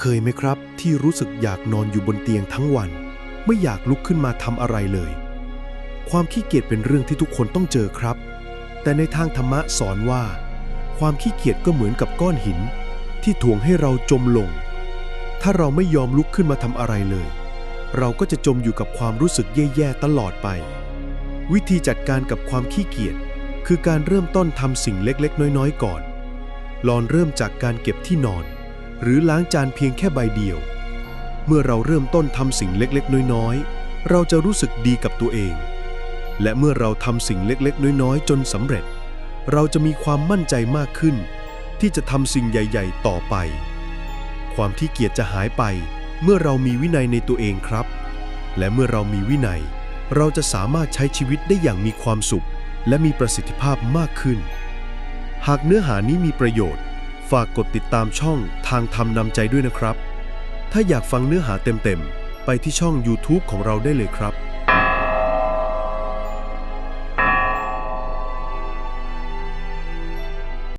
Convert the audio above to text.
เคยไหมครับที่รู้สึกอยากนอนอยู่บนเตียงทั้งวัน ไม่อยากลุกขึ้นมาทำอะไรเลย ความขี้เกียจเป็นเรื่องที่ทุกคนต้องเจอครับ แต่ในทางธรรมะสอนว่า ความขี้เกียจก็เหมือนกับก้อนหิน ที่ถ่วงให้เราจมลง ถ้าเราไม่ยอมลุกขึ้นมาทำอะไรเลย เราก็จะจมอยู่กับความรู้สึกแย่ๆตลอดไป วิธีจัดการกับความขี้เกียจคือการเริ่มต้นทำสิ่งเล็กๆ น้อยๆ ก่อน ลองเริ่มจากการเก็บที่นอน หรือล้างจานเพียงแค่ใบเดียว เมื่อเราเริ่มต้นทำสิ่งเล็กๆ น้อยๆ เราจะรู้สึกดีกับตัวเอง และเมื่อเราทำสิ่งเล็กๆ น้อยๆ จนสำเร็จ เราจะมีความมั่นใจมากขึ้น ที่จะทำสิ่งใหญ่ ๆ ต่อไป ความที่เกียจจะหายไป เมื่อเรามีวินัยในตัวเองครับ และเมื่อเรามีวินัย เราจะสามารถใช้ชีวิตได้อย่างมีความสุข และมีประสิทธิภาพมากขึ้น หากเนื้อหานี้มีประโยชน์ ฝากกดติดตามช่องทางทำนำใจด้วยนะครับ ถ้าอยากฟังเนื้อหาเต็มๆ ไปที่ช่อง YouTube ของเราได้เลยครับ